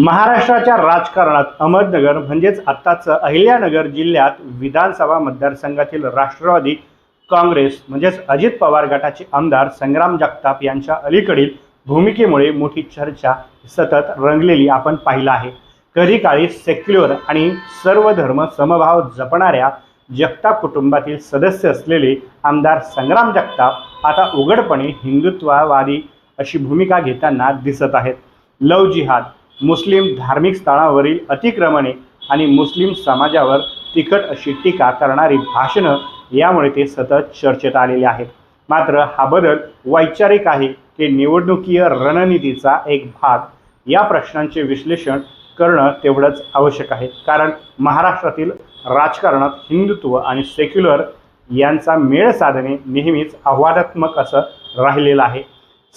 महाराष्ट्राच्या राजकारणात अहमदनगर म्हणजेच आत्ताचं अहिल्यानगर जिल्ह्यात विधानसभा मतदारसंघातील राष्ट्रवादी काँग्रेस म्हणजेच अजित पवार गटाचे आमदार संग्राम जगताप यांच्या अलीकडील भूमिकेमुळे मोठी चर्चा सतत रंगलेली आपण पाहिलं आहे. कधी काळी सेक्युलर आणि सर्व धर्म समभाव जपणाऱ्या जगताप कुटुंबातील सदस्य असलेले आमदार संग्राम जगताप आता उघडपणे हिंदुत्ववादी अशी भूमिका घेताना दिसत आहेत. लव जिहाद मुस्लिम धार्मिक स्थळावरील अतिक्रमणे आणि मुस्लिम समाजावर तिखट अशी टीका करणारी भाषणं यामुळे ते सतत चर्चेत आलेले आहेत. मात्र हा बदल वैचारिक आहे की निवडणुकीय रणनीतीचा एक भाग. या प्रश्नांचे विश्लेषण करणं तेवढंच आवश्यक आहे. कारण महाराष्ट्रातील राजकारणात हिंदुत्व आणि सेक्युलर यांचा मेळ साधणे नेहमीच आव्हानात्मक असं राहिलेलं आहे.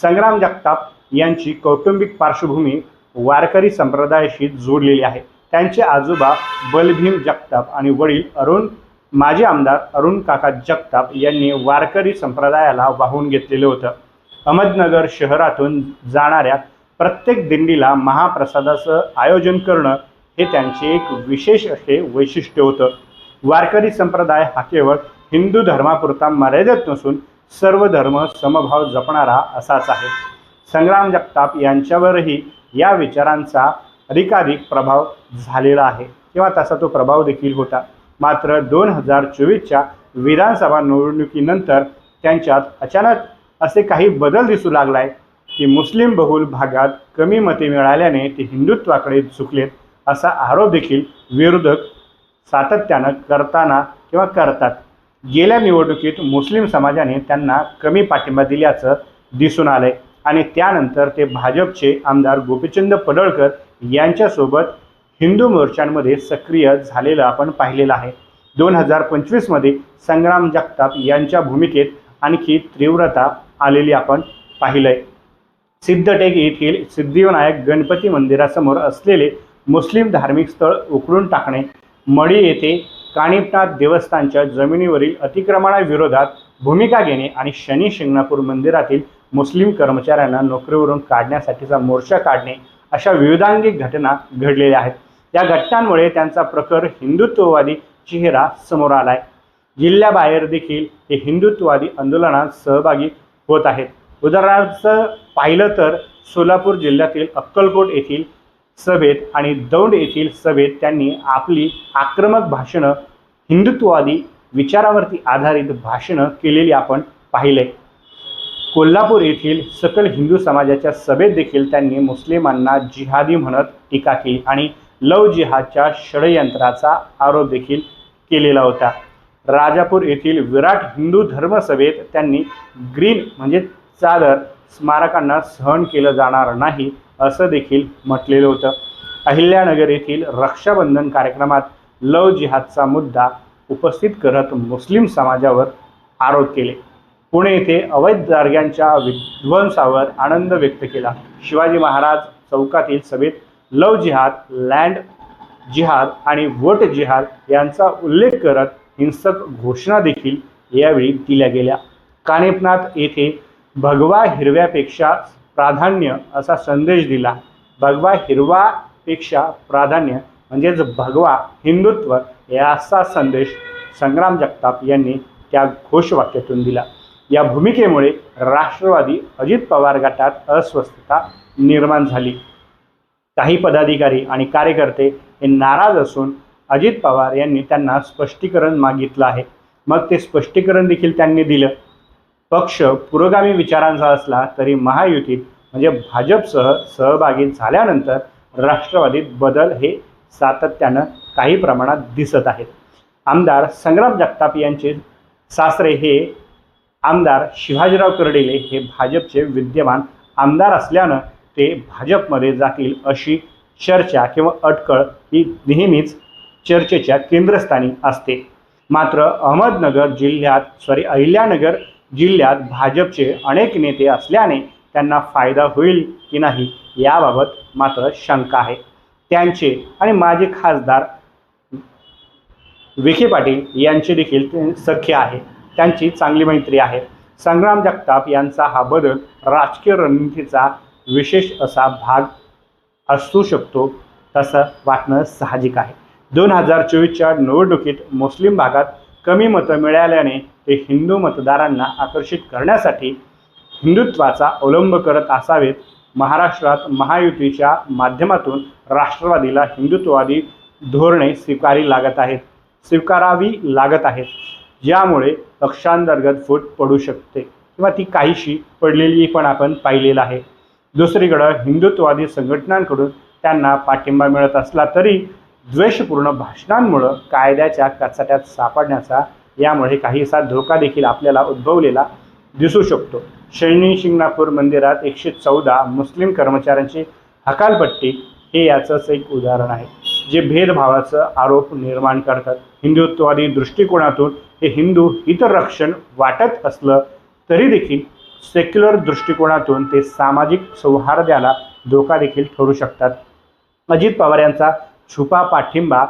संग्राम जगताप यांची कौटुंबिक पार्श्वभूमी वारकरी संप्रदायाशी जोडलेली आहे. त्यांचे आजोबा बलभीम जगताप आणि वडील अरुण माजी आमदार अरुण काका जगताप यांनी वारकरी संप्रदायाला वाहून घेतलेलं होतं. अहमदनगर शहरातून जाणाऱ्या प्रत्येक दिंडीला महाप्रसादाचं आयोजन करणं हे त्यांचे एक विशेष असे वैशिष्ट्य होतं. वारकरी संप्रदाय हा केवळ हिंदू धर्मापुरता मर्यादित नसून सर्व धर्म समभाव जपणारा असाच आहे. संग्राम जगताप यांच्यावरही या विचारांचा अधिकाधिक प्रभाव झालेला आहे. किंवा तसा तो प्रभाव देखील होता. मात्र दोन हजार चोवीसच्या विधानसभा निवडणुकीनंतर त्यांच्यात अचानक असे काही बदल दिसू लागलाय की मुस्लिम बहुल भागात कमी मते मिळाल्याने ते हिंदुत्वाकडे झुकलेत असा आरोप देखील विरोधक सातत्यानं करताना किंवा करतात. गेल्या निवडणुकीत मुस्लिम समाजाने त्यांना कमी पाठिंबा दिल्याचं दिसून आलंय. आणि त्यानंतर ते भाजपचे आमदार गोपीचंद पडळकर यांच्यासोबत हिंदू मोर्चांमध्ये सक्रिय झालेलं आपण पाहिलेलं आहे. दोन हजार पंचवीसमध्ये संग्राम जगताप यांच्या भूमिकेत आणखी तीव्रता आलेली आपण पाहिलंय. सिद्धटेक येथील सिद्धिविनायक गणपती मंदिरासमोर असलेले मुस्लिम धार्मिक स्थळ उकळून टाकणे मढी येथे काणिपनाथ देवस्थानच्या जमिनीवरील अतिक्रमणाविरोधात भूमिका घेणे आणि शनी शिंगणापूर मंदिरातील मुस्लिम कर्मचाऱ्यांना नोकरीवरून काढण्यासाठीचा मोर्चा काढणे अशा विविधांगिक घटना घडलेल्या आहेत. या घटनांमुळे त्यांचा प्रखर हिंदुत्ववादी चेहरा समोर आलाय. जिल्ह्याबाहेर देखील हे हिंदुत्ववादी आंदोलनात सहभागी होत आहेत. उदाहरणार्थ पाहिलं तर सोलापूर जिल्ह्यातील अक्कलकोट येथील सभेत आणि दौंड येथील सभेत त्यांनी आपली आक्रमक भाषणं हिंदुत्ववादी विचारावरती आधारित भाषणं केलेली आपण पाहिले कोल्हापूर येथील सकल हिंदू समाजाच्या सभेत देखील त्यांनी मुस्लिमांना जिहादी म्हणत टीका केली आणि लव जिहादच्या षडयंत्राचा आरोप देखील केलेला होता. राजापूर येथील विराट हिंदू धर्मसभेत त्यांनी ग्रीन म्हणजे चादर स्मारकांना सहन केलं जाणार नाही असं देखील म्हटलेलं होतं. अहिल्यानगर येथील रक्षाबंधन कार्यक्रमात लव जिहादचा मुद्दा उपस्थित करत मुस्लिम समाजावर आरोप केले. पुणे येथे अवैध दारग्यांच्या विध्वंसावर आनंद व्यक्त केला. शिवाजी महाराज चौकातील सभेत लव जिहाद लँड जिहाद आणि वोट जिहाद यांचा उल्लेख करत हिंसक घोषणा देखील यावेळी दिल्या गेल्या. कानेपनाथ येथे भगवा हिरव्यापेक्षा प्राधान्य असा संदेश दिला. भगवा हिरवापेक्षा प्राधान्य म्हणजेच भगवा हिंदुत्व याचा संदेश संग्राम जगताप यांनी त्या घोषवाक्यातून दिला. या भूमिकेमुळे राष्ट्रवादी अजित पवार गटात अस्वस्थता निर्माण झाली. काही पदाधिकारी आणि कार्यकर्ते हे नाराज असून अजित पवार यांनी त्यांना स्पष्टीकरण मागितलं आहे. मग ते स्पष्टीकरण देखील त्यांनी दिलं. पक्ष पुरोगामी विचारांचा असला तरी महायुतीत म्हणजे भाजपसह सहभागी झाल्यानंतर राष्ट्रवादीत बदल हे सातत्यानं काही प्रमाणात दिसत आहेत. आमदार संग्राम जगताप यांचे सासरे हे आमदार शिवाजीराव कर्डिले हे भाजपचे विद्यमान आमदार असल्यानं ते भाजपमध्ये जातील अशी चर्चा किंवा अटकळ ही नेहमीच चर्चेच्या केंद्रस्थानी असते. मात्र अहमदनगर जिल्ह्यात सॉरी अहिल्यानगर जिल्ह्यात भाजपचे अनेक नेते असल्याने त्यांना फायदा होईल की नाही याबाबत मात्र शंका आहे. त्यांचे आणि माजी खासदार विखे पाटील यांचे देखील ते सख्य आहे. त्यांची चांगली मैत्री आहे. संग्राम जगताप यांचा हा बदल राजकीय रणनीतीचा विशेष असा भाग असू शकतो तसं वाटणं साहजिक आहे. दोन हजार चोवीसच्या निवडणुकीत मुस्लिम भागात कमी मतं मिळाल्याने ते हिंदू मतदारांना आकर्षित करण्यासाठी हिंदुत्वाचा अवलंब करत असावेत. महाराष्ट्रात महायुतीच्या माध्यमातून राष्ट्रवादीला हिंदुत्ववादी धोरणे स्वीकारी लागत आहेत. स्वीकारावी लागत आहेत. ज्यामुळे पक्षांतर्गत फूट पडू शकते. किंवा ती काहीशी पडलेली पण आपण पाहिलेलं आहे. दुसरीकडं हिंदुत्ववादी संघटनांकडून त्यांना पाठिंबा मिळत असला तरी द्वेषपूर्ण भाषणांमुळं कायद्याच्या कचाट्यात सापडण्याचा यामुळे काहीसा धोका देखील आपल्याला उद्भवलेला दिसू शकतो. शैनी शिंगणापूर मंदिरात एकशे चौदा मुस्लिम कर्मचाऱ्यांची हकालपट्टी हे याचंच एक उदाहरण आहे. जे भेदभावाचं आरोप निर्माण करतात. हिंदुत्ववादी दृष्टिकोनातून हे हिंदू हितरक्षण वाटत असलं तरी देखील सेक्युलर दृष्टिकोनातून ते सामाजिक सौहार्दाला धोका देखील ठरू शकतात. अजित पवार यांचा छुपा पाठिंबा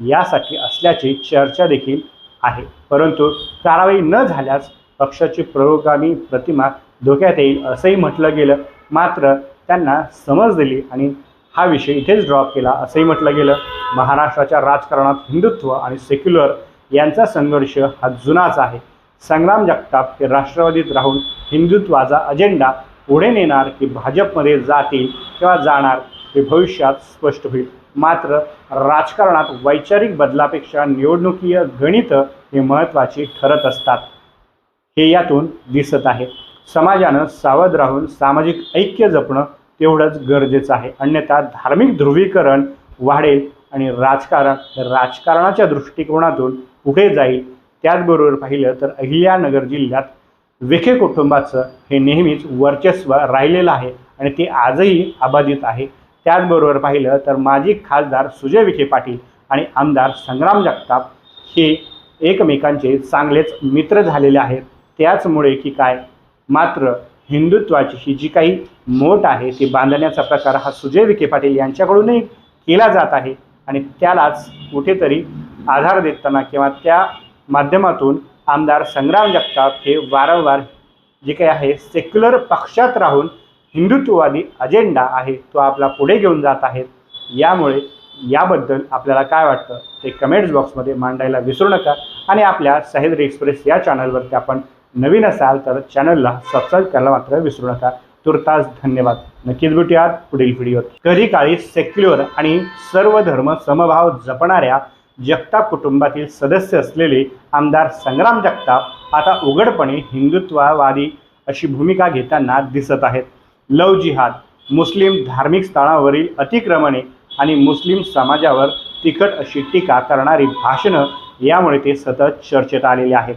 यासाठी असल्याची चर्चा देखील आहे. परंतु कारवाई न झाल्यास पक्षाची प्रयोगामी प्रतिमा धोक्यात येईल असंही म्हटलं गेलं. मात्र त्यांना समज दिली आणि हा विषय इथेच ड्रॉप केला. असंही म्हटलं गेलं महाराष्ट्राच्या राजकारणात हिंदुत्व आणि सेक्युलर यांचा संघर्ष हा जुनाच आहे. संग्राम जगताप हे राष्ट्रवादीत राहून हिंदुत्वाचा अजेंडा पुढे नेणार की भाजपमध्ये जातील किंवा जाणार हे भविष्यात स्पष्ट होईल. मात्र राजकारणात वैचारिक बदलापेक्षा निवडणुकीय गणित हे महत्त्वाची ठरत असतात. हे यातून दिसत आहे. समाजानं सावध राहून सामाजिक ऐक्य जपणं तेवढंच गरजेचं आहे. अन्यथा धार्मिक ध्रुवीकरण वाढेल आणि राजकारण राजकारणाच्या दृष्टिकोनातून पुढे जाईल. त्याचबरोबर पाहिलं तर अहिल्यानगर जिल्ह्यात विखे कुटुंबाचं हे नेहमीच वर्चस्व राहिलेलं आहे आणि ते आजही अबाधित आहे. त्याचबरोबर पाहिलं तर माजी खासदार सुजय विखे पाटील आणि आमदार संग्राम जगताप हे एकमेकांचे चांगलेच मित्र झालेले आहेत. त्याचमुळे की काय? मात्र हिंदुत्वाची ही जी काही मोठ आहे ती बांधण्याचा प्रकार हा सुजय विखे पाटील यांच्याकडूनही केला जात आहे. आणि त्यालाच कुठेतरी आधार देताना किंवा त्या माध्यमातून आमदार संग्राम जगताप हे वारंवार जे काही आहे सेक्युलर पक्षात राहून हिंदुत्ववादी अजेंडा आहे तो आपला पुढे घेऊन जात आहेत यामुळे याबद्दल आपल्याला काय वाटतं ते कमेंट्स बॉक्समध्ये मांडायला विसरू नका. आणि आपल्या सह्याद्री एक्सप्रेस या चॅनलवरती आपण नवीन असाल तर चॅनलला सबस्क्राईब करायला मात्र विसरू नका. तुर्तास धन्यवाद. नक्कीच भेटूयात पुढील व्हिडिओत कधी काळी सेक्युलर आणि सर्व धर्म समभाव जपणाऱ्या जगताप कुटुंबातील सदस्य असलेले आमदार संग्राम जगताप आता उघडपणे हिंदुत्ववादी अशी भूमिका घेताना दिसत आहेत. लव जिहाद मुस्लिम धार्मिक स्थळावरील अतिक्रमणे आणि मुस्लिम समाजावर तिखट अशी टीका करणारी भाषणं यामुळे ते सतत चर्चेत आलेले आहेत.